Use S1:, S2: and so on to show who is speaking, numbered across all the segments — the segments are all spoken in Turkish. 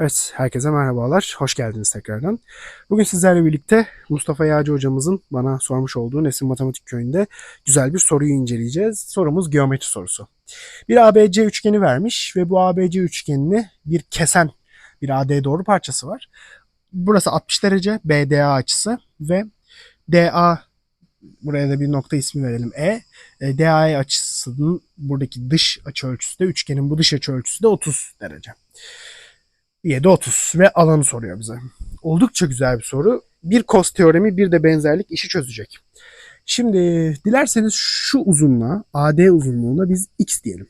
S1: Evet, herkese merhabalar. Hoş geldiniz tekrardan. Bugün sizlerle birlikte Mustafa Yağcı hocamızın bana sormuş olduğu Nesin Matematik Köyü'nde güzel bir soruyu inceleyeceğiz. Sorumuz geometri sorusu. Bir ABC üçgeni vermiş ve bu ABC üçgenini bir kesen bir AD doğru parçası var. Burası 60 derece BDA açısı ve DA buraya da bir nokta ismi verelim E. E, DA açısının buradaki dış açı ölçüsü de üçgenin bu dış açı ölçüsü de 30 derece. 7 30 ve alanı soruyor bize. Oldukça güzel bir soru. Bir kos teoremi bir de benzerlik işi çözecek. Şimdi dilerseniz şu uzunluğa AD uzunluğuna biz x diyelim.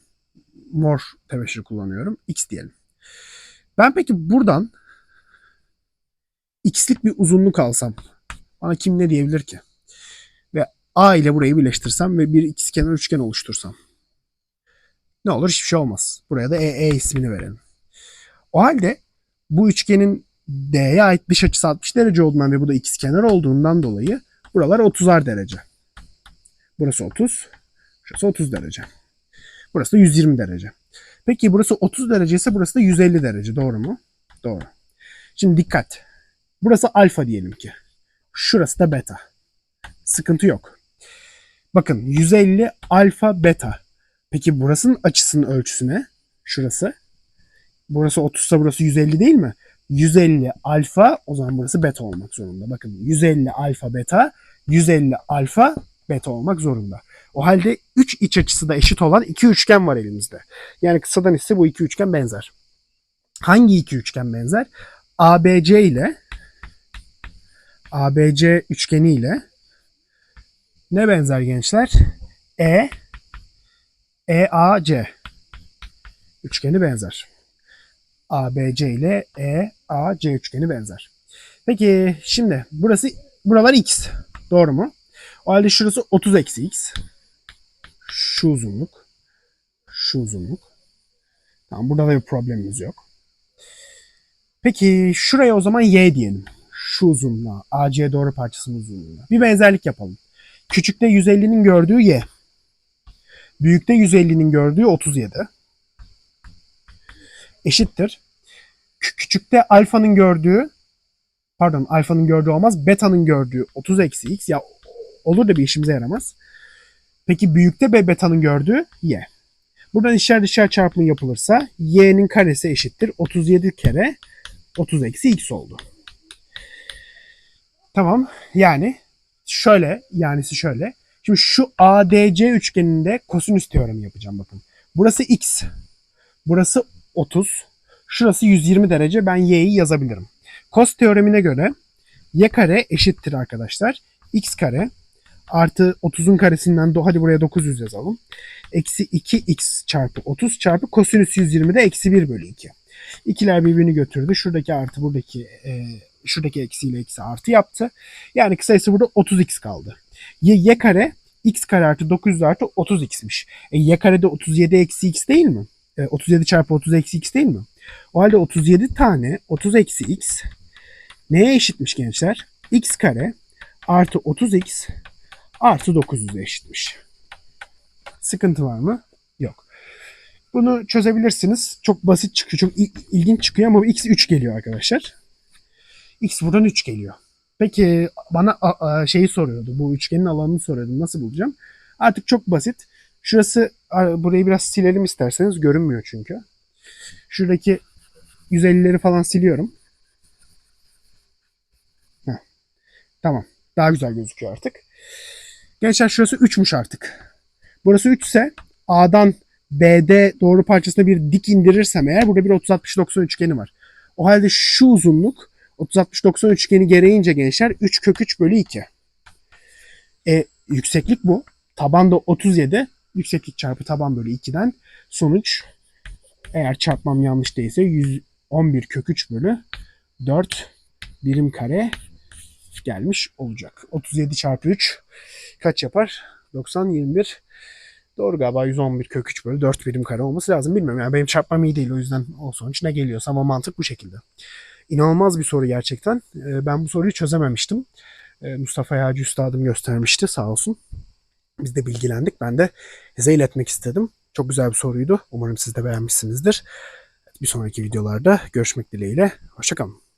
S1: Mor tebeşir kullanıyorum. x diyelim. Ben peki buradan x'lik bir uzunluk alsam bana kim ne diyebilir ki? Ve a ile burayı birleştirsem ve bir ikizkenar üçgen oluştursam. Ne olur hiçbir şey olmaz. Buraya da EE ismini verelim. O halde bu üçgenin D'ye ait dış açısı 60 derece olduğundan ve bu da ikizkenar olduğundan dolayı buralar 30'ar derece. Burası 30, şurası 30 derece. Burası da 120 derece. Peki burası 30 derece ise burası da 150 derece. Doğru mu? Doğru. Şimdi dikkat. Burası alfa diyelim ki. Şurası da beta. Sıkıntı yok. Bakın 150 alfa beta. Peki burasının açısının ölçüsü ne? Şurası. Burası 30 ise burası 150 değil mi? 150 alfa o zaman burası beta olmak zorunda. Bakın 150 alfa beta 150 alfa beta olmak zorunda. O halde 3 iç açısı da eşit olan iki üçgen var elimizde. Yani kısadan ise bu iki üçgen benzer. Hangi iki üçgen benzer? ABC ile ABC üçgeni ile ne benzer gençler? E EAC üçgeni benzer. ABC ile EAC üçgeni benzer. Peki şimdi burası buralar x. Doğru mu? O halde şurası 30 eksi x. Şu uzunluk. Şu uzunluk. Tamam burada da bir problemimiz yok. Peki şuraya o zaman y diyelim. Şu uzunluğa. AC doğru parçasının uzunluğuna. Bir benzerlik yapalım. Küçükte 150'nin gördüğü y. Büyükte 150'nin gördüğü 37 eşittir. Kü- Küçükte alfanın gördüğü pardon alfanın gördüğü olmaz. Beta'nın gördüğü 30 eksi x ya olur da bir işimize yaramaz. Peki büyükte be beta'nın gördüğü y. Buradan içler dışarı çarpımı yapılırsa y'nin karesi eşittir. 37 kere 30 eksi x oldu. Tamam. Yani şöyle yanisi şöyle. Şimdi şu ADC üçgeninde kosinüs teoremi yapacağım bakın. Burası x. Burası 30. Şurası 120 derece. Ben y'yi yazabilirim. Kos teoremine göre y kare eşittir arkadaşlar. x kare artı 30'un karesinden hadi buraya 900 yazalım. Eksi 2x çarpı 30 çarpı kosinüs 120'de eksi 1 bölü 2. İkiler birbirini götürdü. Şuradaki artı buradaki e, şuradaki eksiyle eksi artı yaptı. Yani kısacası burada 30x kaldı. Y, y kare x kare artı 900 artı 30x'miş. E, y kare de 37 eksi x değil mi? E, 37 çarpı 30 eksi x değil mi? O halde 37 tane 30 eksi x neye eşitmiş gençler? x kare artı 30x artı 900'e eşitmiş. Sıkıntı var mı? Yok. Bunu çözebilirsiniz. Çok basit çıkıyor. Çok il- ilginç çıkıyor ama x 3 geliyor arkadaşlar. X buradan 3 geliyor. Peki bana şeyi soruyordu. Bu üçgenin alanını soruyordu. Nasıl bulacağım? Artık çok basit. Şurası burayı biraz silelim isterseniz. Görünmüyor çünkü. Şuradaki 150'leri falan siliyorum. Heh. Tamam. Daha güzel gözüküyor artık. Gençler şurası 3'müş artık. Burası 3 ise A'dan BD doğru parçasına bir dik indirirsem eğer burada bir 30-60-90 üçgeni var. O halde şu uzunluk 30-60-90 üçgeni gereğince gençler 3 kök 3 bölü 2. E, yükseklik bu. Taban da 37. Yükseklik çarpı taban bölü 2'den sonuç eğer çarpmam yanlış değilse 111 kök 3 bölü 4 birim kare gelmiş olacak. 37 çarpı 3 kaç yapar? 90, 21. Doğru galiba 111 kök 3 bölü 4 birim kare olması lazım. Bilmiyorum yani benim çarpmam iyi değil o yüzden o sonuç ne geliyorsa ama mantık bu şekilde. İnanılmaz bir soru gerçekten. Ee, Ben bu soruyu çözememiştim. Ee, Mustafa Yağcı Üstadım göstermişti sağ olsun. Biz de bilgilendik. Ben de size iletmek istedim. Çok güzel bir soruydu. Umarım siz de beğenmişsinizdir. Bir sonraki videolarda görüşmek dileğiyle. Hoşçakalın.